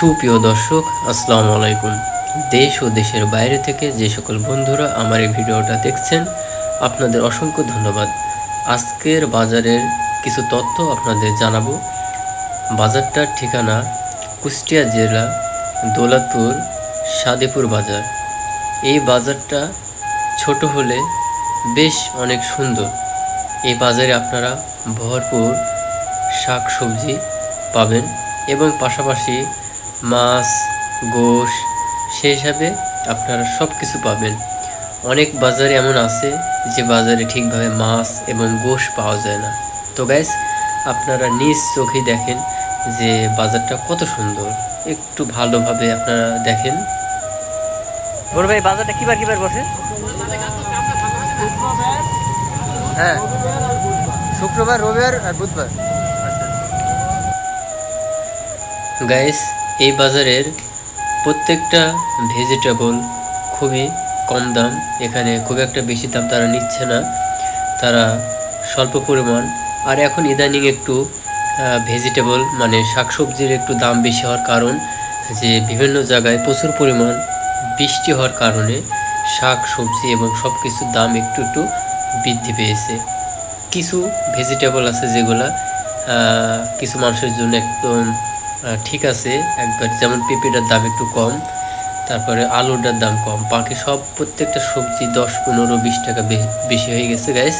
সুপ্রিয় দর্শক, আসসালামু আলাইকুম। দেশ ও দেশের বাইরে থেকে যে সকল বন্ধুরা আমার এই ভিডিওটা দেখছেন, আপনাদের অসংখ্য ধন্যবাদ। আজকের বাজারের কিছু তথ্য আপনাদের জানাব। বাজারটার ঠিকানা কুষ্টিয়া জেলা দৌলতপুর, সাদেপুর বাজার। এই বাজারটা ছোট হলে বেশ অনেক সুন্দর। এই বাজারে আপনারা ভরপুর শাক সবজি পাবেন এবং পাশাপাশি মাছ গোশ সেই হিসাবে আপনারা সব কিছু পাবেন। অনেক বাজারে এমন আছে যে বাজারে ঠিকভাবে মাছ এবং গোশ পাওয়া যায় না। তো গ্যাস আপনারা নিজ চোখেই দেখেন যে বাজারটা কত সুন্দর। একটু ভালোভাবে আপনারা দেখেন। বড় ভাই বাজারটা কিবার কিবার বসে? হ্যাঁ। শুক্রবার রবিবার আর বুধবার। গাইস এই বাজারের প্রত্যেকটা ভেজিটেবল খুবই কম দাম। এখানে খুব একটা বেশি দাম তারা নিচ্ছে না। তারা স্বল্প পরিমাণ। আর এখন ইদানিং একটু ভেজিটেবল মানে শাকসবজির একটু দাম বেশি হওয়ার কারণ যে বিভিন্ন জায়গায় প্রচুর পরিমাণ বৃষ্টি হওয়ার কারণে শাক সবজি এবং সব কিছুর দাম একটু একটু বৃদ্ধি পেয়েছে। কিছু ভেজিটেবল আছে যেগুলা কিছু মানুষের জন্য একদম ঠিক আছে একবার যেমন পেঁপেটার দাম একটু কম, তারপরে আলুটার দাম কম, বাকি সব প্রত্যেকটা সবজি দশ, পনেরো, বিশ টাকা বেশি হয়ে গেছে গাইস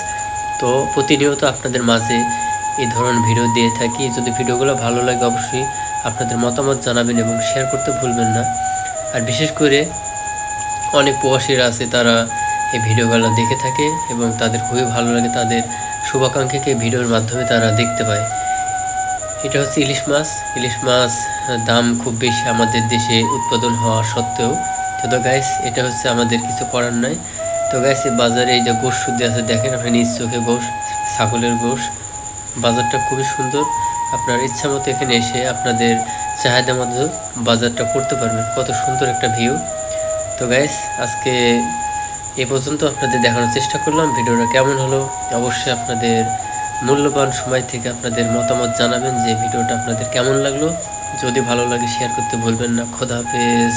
তো প্রতিনিয়ত আপনাদের মাঝে এই ধরনের ভিডিও দিয়ে থাকি। যদি ভিডিওগুলো ভালো লাগে, অবশ্যই আপনাদের মতামত জানাবেন এবং শেয়ার করতে ভুলবেন না। আর বিশেষ করে অনেক প্রবাসীরা আছে, তারা এই ভিডিওগুলো দেখে থাকে এবং তাদের খুবই ভালো লাগে, তাদের শুভাকাঙ্ক্ষীকে ভিডিওর মাধ্যমে তারা দেখতে পায়। এটা হচ্ছে ইলিশ মাছ। ইলিশ মাছ দাম খুব বেশি আমাদের দেশে উৎপাদন হওয়া সত্ত্বেও। তো তো গাইস এটা হচ্ছে আমাদের কিছু করার নাই। তো এই বাজারে এই যে গোশ শুদ্ধ আছে, দেখেন আপনি নিজ চোখে গোশ, ছাগলের গোশ। বাজারটা খুবই সুন্দর। আপনার ইচ্ছা মতো এখানে এসে আপনাদের চাহিদা মতো বাজারটা করতে পারবেন। কত সুন্দর একটা ভিউ তো গাইস আজকে এ পর্যন্ত আপনাদের দেখানোর চেষ্টা করলাম। ভিডিওটা কেমন হলো? অবশ্যই আপনাদের মূল্যবান সময় থেকে আপনাদের মতামত জানাবেন যে ভিডিওটা আপনাদের কেমন লাগল। যদি ভালো লাগে শেয়ার করতে ভুলবেন না। খোদা হাফেজ।